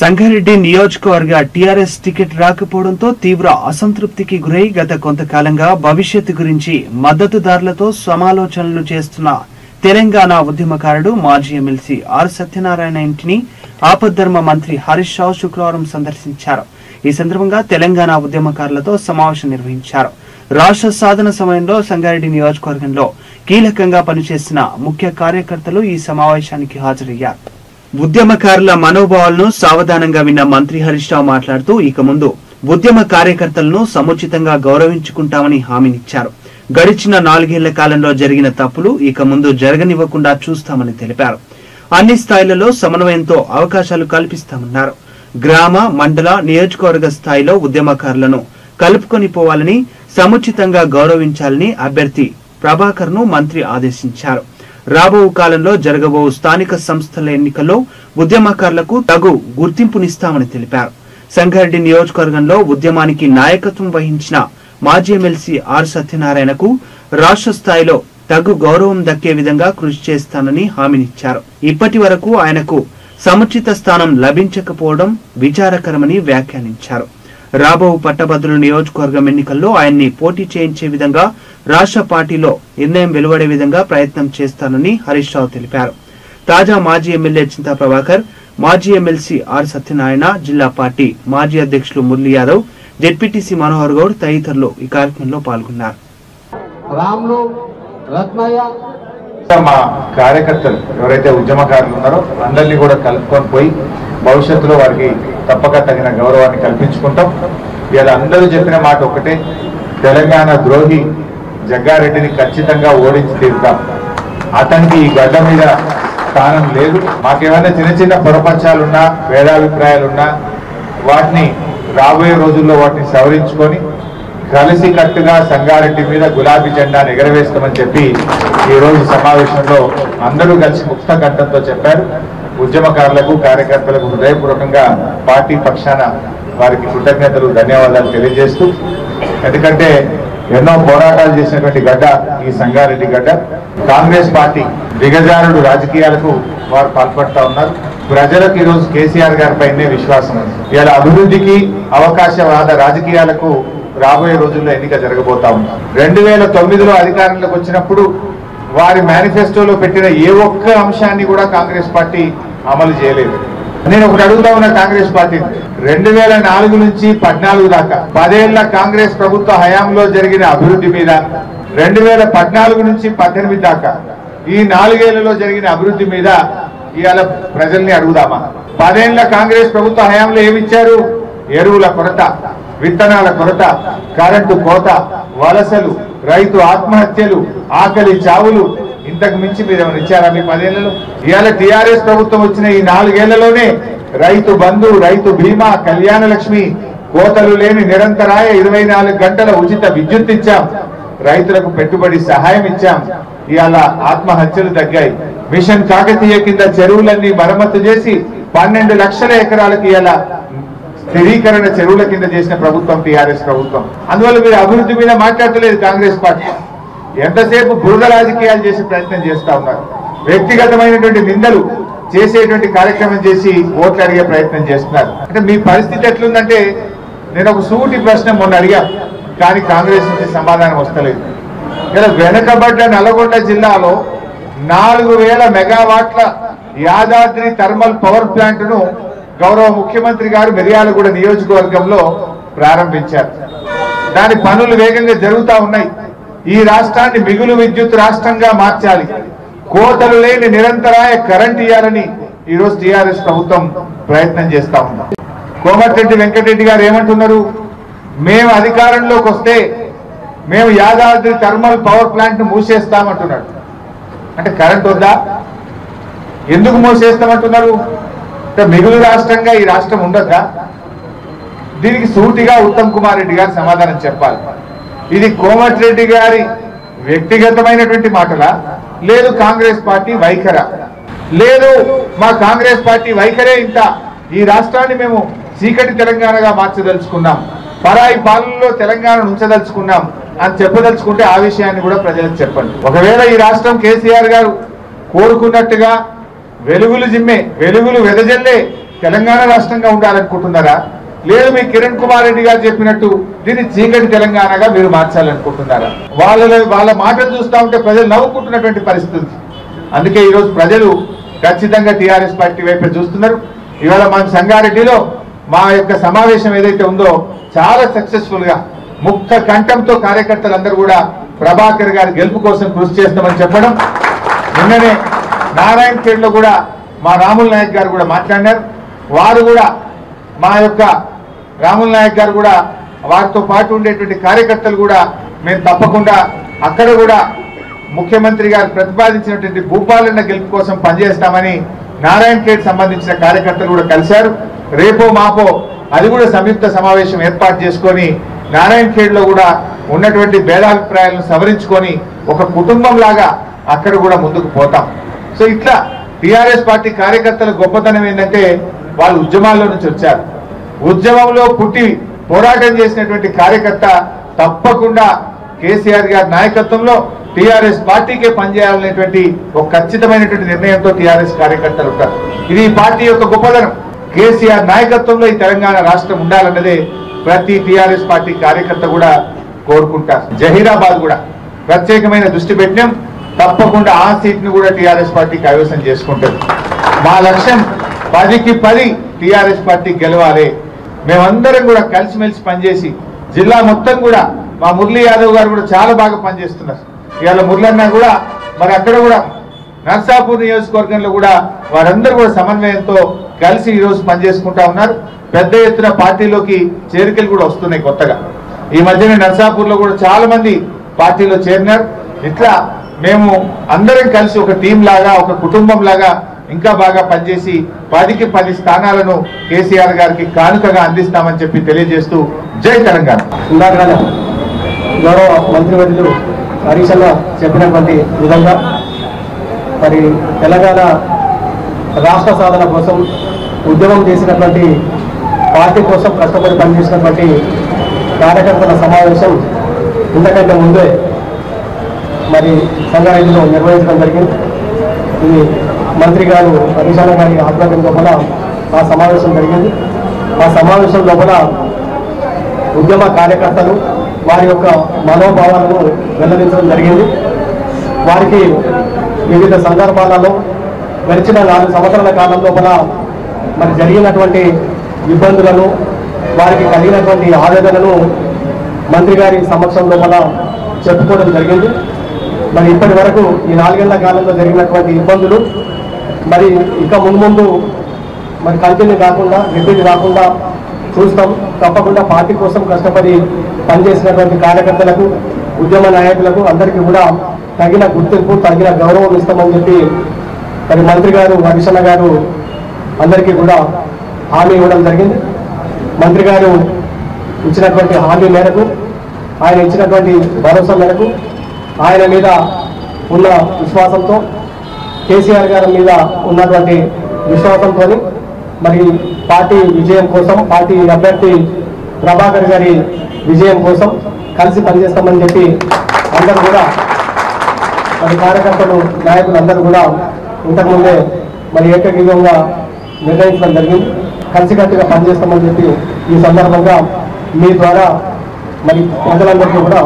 సంగారెడ్డి నియోజకవర్గ TRS ticket రాకపోవడంతో తీవ్ర అసంతృప్తికి గురై గత కొంతకాలంగా భవిష్యత్తు గురించి మద్దతుదారులతో సమాలోచనలు చేస్తున్న తెలంగాణ ఉద్యమకారుడు మాజీ ఎమ్మెల్సీ ఆర్ సత్యనారాయణ ఇంటిని ఆపద్ధర్మ మంత్రి హరీష్ రావు శుక్రవారం సందర్శించారు. ఈ సందర్భంగా తెలంగాణ ఉద్యమకారులతో సమావేశం నిర్వహించారు. రాష్ట్ర సాధన సమయంలో సంగారెడ్డి నియోజకవర్గంలో కీలకంగా పనిచేసిన ముఖ్య కార్యకర్తలు ఈ సమావేశానికి హాజరయ్యారు. ఉద్యమకారుల మనోభావాలను సావధానంగా విన్న మంత్రి హరీష్ రావు మాట్లాడుతూ ఇక ముందు ఉద్యమ కార్యకర్తలను సముచితంగా గౌరవించుకుంటామని హామీనిచ్చారు. గడిచిన నాలుగేళ్ళ కాలంలో జరిగిన తప్పులు ఇక ముందు జరగనివ్వకుండా చూస్తామని తెలిపారు. అన్ని స్థాయిలలో సమన్వయంతో అవకాశాలు కల్పిస్తామన్నారు. గ్రామ మండల నియోజకవర్గ స్థాయిలో ఉద్యమకారులను కలుపుకొని పోవాలని సముచితంగా గౌరవించాలని అభ్యర్థి ప్రభాకర్ను మంత్రి ఆదేశించారు. రాబో కాలంలో జరగబో స్థానిక సంస్థల ఎన్నికల్లో ఉద్యమకారులకు తగు గుర్తింపునిస్తామని తెలిపారు. సంగారెడ్డి నియోజకవర్గంలో ఉద్యమానికి నాయకత్వం వహించిన మాజీ ఎమ్మెల్సీ ఆర్ సత్యనారాయణకు రాష్ట్ర స్థాయిలో తగు గౌరవం దక్కే విధంగా కృషి చేస్తానని హామీనిచ్చారు. ఇప్పటి వరకు ఆయనకు సముచిత స్థానం లభించకపోవడం విచారకరమని వ్యాఖ్యానించారు. రాబో పట్టభద్రుల నియోజకవర్గం ఎన్నికల్లో ఆయన్ని పోటీ చేయించే విధంగా రాష్ట్ర పార్టీలో నిర్ణయం వెలువడే విధంగా ప్రయత్నం చేస్తానని హరీష్ రావు తెలిపారు. తాజా మాజీ ఎమ్మెల్యే చింతా ప్రభాకర్ మాజీ ఎమ్మెల్సీ ఆర్ సత్యనారాయణ జిల్లా పార్టీ మాజీ అధ్యక్షులు మురళీ యాదవ్ జెడ్పీటీసీ మనోహర్ గౌడ్ తదితరులు ఈ కార్యక్రమంలో పాల్గొన్నారు. రాములు రత్నయ్య మా కార్యకర్తలు ఎవరైతే ఉద్యమకారులు ఉన్నారో అందరినీ కూడా కలుపుకొని పోయి భవిష్యత్తులో వారికి తప్పక తగిన గౌరవాన్ని కల్పించుకుంటాం. ఇలా అందరూ చెప్పిన మాట ఒకటే తెలంగాణ ద్రోహి జగ్గారెడ్డిని ఖచ్చితంగా ఓడించి తీరుతాం. అతనికి ఈ గడ్డ మీద స్థానం లేదు. మాకేమైనా చిన్న చిన్న పొరపంచాలున్నా భేదాభిప్రాయాలున్నా వాటిని రాబోయే రోజుల్లో వాటిని సవరించుకొని కలిసి కట్టుగా సంగారెడ్డి మీద గులాబీ జెండాను ఎగరవేస్తామని చెప్పి ఈ రోజు సమావేశంలో అందరూ కలిసి ముక్త కంఠంతో చెప్పారు. ఉద్యమకారులకు కార్యకర్తలకు హృదయపూర్వకంగా పార్టీ పక్షాన వారికి కృతజ్ఞతలు ధన్యవాదాలు తెలియజేస్తూ ఎందుకంటే ఎన్నో పోరాటాలు చేసినటువంటి గడ్డ ఈ సంగారెడ్డి గడ్డ. కాంగ్రెస్ పార్టీ దిగజారుడు రాజకీయాలకు వారు పాల్పడతా ఉన్నారు. ప్రజలకు ఈరోజు కేసీఆర్ గారి పైనే విశ్వాసం ఇలా అభివృద్ధికి అవకాశవాద రాజకీయాలకు రాబోయే రోజుల్లో ఎన్నిక జరగబోతా ఉంది. రెండు వేల తొమ్మిదిలో అధికారంలోకి వచ్చినప్పుడు వారి మేనిఫెస్టోలో పెట్టిన ఏ ఒక్క అంశాన్ని కూడా కాంగ్రెస్ పార్టీ అమలు చేయలేదు. నేను ఒకటి అడుగుతా ఉన్న కాంగ్రెస్ పార్టీ. రెండు వేల నాలుగు నుంచి పద్నాలుగు దాకా పదేళ్ళ కాంగ్రెస్ ప్రభుత్వ హయాంలో జరిగిన అభివృద్ధి మీద రెండు వేల పద్నాలుగు నుంచి పద్దెనిమిది దాకా ఈ నాలుగేళ్ళలో జరిగిన అభివృద్ధి మీద ఇవాళ ప్రజల్ని అడుగుదామా? పదేళ్ళ కాంగ్రెస్ ప్రభుత్వ హయాంలో ఏమిచ్చారు? ఎరువుల కొరత విత్తనాల కొరత కరెంటు కోత వలసలు రైతు ఆత్మహత్యలు ఆకలి చావులు ఇంతకు మించి మీరు ఏమైనా ఇచ్చారా మీ పదేళ్ళలో? ఇవాళ టిఆర్ఎస్ ప్రభుత్వం వచ్చిన ఈ నాలుగేళ్ళలోనే రైతు బంధు రైతు బీమా కళ్యాణ లక్ష్మి కోతలు లేని నిరంతరాయ ఇరవై నాలుగు గంటల ఉచిత విద్యుత్ ఇచ్చాం. రైతులకు పెట్టుబడి సహాయం ఇచ్చాం. ఇవాళ ఆత్మహత్యలు తగ్గాయి. మిషన్ కాకతీయ కింద చెరువులన్నీ మరమ్మతు చేసి పన్నెండు లక్షల ఎకరాలకు ఇవాళ స్థిరీకరణ చెరువుల కింద చేసిన ప్రభుత్వం టీఆర్ఎస్ ప్రభుత్వం. అందువల్ల మీరు అభివృద్ధి మీద మాట్లాడలేదు కాంగ్రెస్ పార్టీ. ఎంతసేపు బురద రాజకీయాలు చేసే ప్రయత్నం చేస్తా ఉన్నారు. వ్యక్తిగతమైనటువంటి నిందలు చేసేటువంటి కార్యక్రమం చేసి ఓట్లు అడిగే ప్రయత్నం చేస్తున్నారు. అంటే మీ పరిస్థితి ఎట్లుందంటే నేను ఒక సూటి ప్రశ్న మొన్న అడిగా కానీ కాంగ్రెస్ నుంచి సమాధానం వస్తలేదు. ఇలా వెనుకబడ్డ నల్గొండ జిల్లాలో నాలుగు వేల మెగావాట్ల యాదాద్రి థర్మల్ పవర్ ప్లాంట్ను గౌరవ ముఖ్యమంత్రి గారు మిర్యాలగూడ నియోజకవర్గంలో ప్రారంభించారు. దాని పనులు వేగంగా జరుగుతా ఉన్నాయి. ఈ రాష్ట్రాన్ని మిగులు విద్యుత్ రాష్ట్రంగా మార్చాలి. కోతలు లేని నిరంతరాయ కరెంట్ ఇవ్వాలని ఈరోజు టీఆర్ఎస్ ప్రభుత్వం ప్రయత్నం చేస్తా ఉంది. కోమటిరెడ్డి వెంకటరెడ్డి గారు ఏమంటున్నారు? మేము అధికారంలోకి వస్తే మేము యాదాద్రి థర్మల్ పవర్ ప్లాంట్ను మూసేస్తామంటున్నాడు. అంటే కరెంట్ వద్దా? ఎందుకు మూసేస్తామంటున్నారు? మిగులు రాష్ట్రంగా ఈ రాష్ట్రం ఉండదా దీనికి సూటిగా ఉత్తమ్ కుమార్ రెడ్డి గారు సమాధానం చెప్పాలి. ఇది కోమటిరెడ్డి గారి వ్యక్తిగతమైనటువంటి మాటలా? లేదు కాంగ్రెస్ పార్టీ వైఖర? లేదు మా కాంగ్రెస్ పార్టీ వైఖరే ఇంత. ఈ రాష్ట్రాన్ని మేము చీకటి తెలంగాణగా మార్చదలుచుకున్నాం. పరాయి పాలనలో తెలంగాణ ఉంచదలుచుకున్నాం అని చెప్పదలుచుకుంటే ఆ విషయాన్ని కూడా ప్రజలకు చెప్పండి. ఒకవేళ ఈ రాష్ట్రం కేసీఆర్ గారు కోరుకున్నట్టుగా వెలుగులు జిమ్మే వెలుగులు వెదజల్లే తెలంగాణ రాష్ట్రంగా ఉండాలనుకుంటున్నారా? లేదు మీ కిరణ్ కుమార్ రెడ్డి గారు చెప్పినట్టు దీన్ని చీకటి తెలంగాణగా మీరు మార్చాలనుకుంటున్నారా? వాళ్ళ వాళ్ళ మాటలు చూస్తా ఉంటే ప్రజలు నవ్వుకుంటున్నటువంటి పరిస్థితి అందుకే ఈరోజు ప్రజలు ఖచ్చితంగా టీఆర్ఎస్ పార్టీ వైపే చూస్తున్నారు. ఇవాళ మన సంగారెడ్డిలో మా యొక్క సమావేశం ఏదైతే ఉందో చాలా సక్సెస్ఫుల్గా ముక్త కంఠంతో కార్యకర్తలందరూ కూడా ప్రభాకర్ గారి గెలుపు కోసం కృషి చేస్తామని చెప్పడం. నిన్ననే నారాయణ కూడా మా రాముల్ నాయక్ గారు కూడా మాట్లాడినారు. వారు కూడా మా యొక్క రాముల్ నాయక్ గారు కూడా వారితో పాటు ఉండేటువంటి కార్యకర్తలు కూడా మేము తప్పకుండా అక్కడ కూడా ముఖ్యమంత్రి గారు ప్రతిపాదించినటువంటి భూపాలన్న గెలుపు కోసం పనిచేస్తామని నారాయణ సంబంధించిన కార్యకర్తలు కూడా కలిశారు. రేపో మాపో అది కూడా సంయుక్త సమావేశం ఏర్పాటు చేసుకొని నారాయణ కూడా ఉన్నటువంటి భేదాభిప్రాయాలను సవరించుకొని ఒక కుటుంబం లాగా అక్కడ కూడా ముందుకు పోతాం. సో ఇట్లా టిఆర్ఎస్ పార్టీ కార్యకర్తల గొప్పతనం ఏంటంటే వాళ్ళు ఉద్యమాల్లో నుంచి వచ్చారు. ఉద్యమంలో పుట్టి పోరాటం చేసినటువంటి కార్యకర్త తప్పకుండా కేసీఆర్ గారి నాయకత్వంలో టిఆర్ఎస్ పార్టీకే పనిచేయాలనేటువంటి ఒక ఖచ్చితమైనటువంటి నిర్ణయంతో టిఆర్ఎస్ కార్యకర్తలు ఉంటారు. ఇది పార్టీ యొక్క గొప్పదనం కేసీఆర్ నాయకత్వంలో ఈ తెలంగాణ రాష్ట్రం ఉండాలన్నదే ప్రతి టిఆర్ఎస్ పార్టీ కార్యకర్త కూడా కోరుకుంటారు. జహీరాబాద్ కూడా ప్రత్యేకమైన దృష్టి పెట్టినాం. తప్పకుండా ఆ సీట్ని కూడా టీఆర్ఎస్ పార్టీ కైవసం చేసుకుంటుంది. మా లక్ష్యం పదికి పది టీఆర్ఎస్ పార్టీ గెలవాలి. మేమందరం కూడా కలిసిమెలిసి పనిచేసి జిల్లా మొత్తం కూడా మా మురళీ యాదవ్ గారు కూడా చాలా బాగా పనిచేస్తున్నారు. ఇవాళ మురళన్న కూడా మరి అక్కడ కూడా నర్సాపూర్ నియోజకవర్గంలో కూడా వారందరూ కూడా సమన్వయంతో కలిసి ఈ రోజు పనిచేసుకుంటా ఉన్నారు. పెద్ద ఎత్తున పార్టీలోకి చేరికలు కూడా వస్తున్నాయి కొత్తగా. ఈ మధ్యన నర్సాపూర్లో కూడా చాలా మంది పార్టీలో చేరినారు. ఇట్లా మేము అందరం కలిసి ఒక టీం లాగా ఒక కుటుంబం లాగా ఇంకా బాగా పనిచేసి పదికి పది స్థానాలను కేసీఆర్ గారికి కానుకగా అందిస్తామని చెప్పి తెలియజేస్తూ జై తెలంగాణ. ఇందాక గౌరవ మంత్రివర్యులు హరీష్ చెప్పినటువంటి విధంగా మరి తెలంగాణ రాష్ట్ర సాధన కోసం ఉద్యమం చేసినటువంటి పార్టీ కోసం కష్టపడి పనిచేసినటువంటి కార్యకర్తల సమావేశం ఇంతకంటే ముందే మరి సంగారెడ్డిలో నిర్వహించడం జరిగింది. ఇది మంత్రి గారు హరీష్ గారి ఆధ్వర్యం లోపల ఆ సమావేశం జరిగింది. ఆ సమావేశం లోపల ఉద్యమ కార్యకర్తలు వారి యొక్క మనోభావాలను వెల్లడించడం జరిగింది. వారికి వివిధ సందర్భాలలో గడిచిన నాలుగు సంవత్సరాల కాలం లోపల మరి జరిగినటువంటి ఇబ్బందులను వారికి కలిగినటువంటి ఆవేదనను మంత్రి గారి సమక్షం లోపల చెప్పుకోవడం జరిగింది. మరి ఇప్పటి వరకు ఈ నాలుగేళ్ళ కాలంలో జరిగినటువంటి ఇబ్బందులు మరి ఇంకా ముందు ముందు మరి కంటిన్యూ కాకుండా రిపీట్ కాకుండా చూస్తాం. తప్పకుండా పార్టీ కోసం కష్టపడి పనిచేసినటువంటి కార్యకర్తలకు ఉద్యమ నాయకులకు అందరికీ కూడా తగిన గుర్తింపు తగిన గౌరవం ఇస్తామని చెప్పి మరి మంత్రి గారు హరిశన్న గారు అందరికీ కూడా హామీ ఇవ్వడం జరిగింది. మంత్రి గారు ఇచ్చినటువంటి హామీ మేరకు ఆయన ఇచ్చినటువంటి భరోసా మేరకు ఆయన మీద ఉన్న విశ్వాసంతో కేసీఆర్ గారి మీద ఉన్నటువంటి విశ్వాసంతో మరి పార్టీ విజయం కోసం పార్టీ అభ్యర్థి ప్రభాకర్ గారి విజయం కోసం కలిసి పనిచేస్తామని చెప్పి అందరూ కూడా మరి కార్యకర్తలు నాయకులు అందరూ కూడా ఇంతకుముందే మరి ఏకగ్రీవంగా నిర్ణయించడం జరిగింది. కలిసికట్టుగా పనిచేస్తామని చెప్పి ఈ సందర్భంగా మీ ద్వారా మరి ప్రజలందరికీ కూడా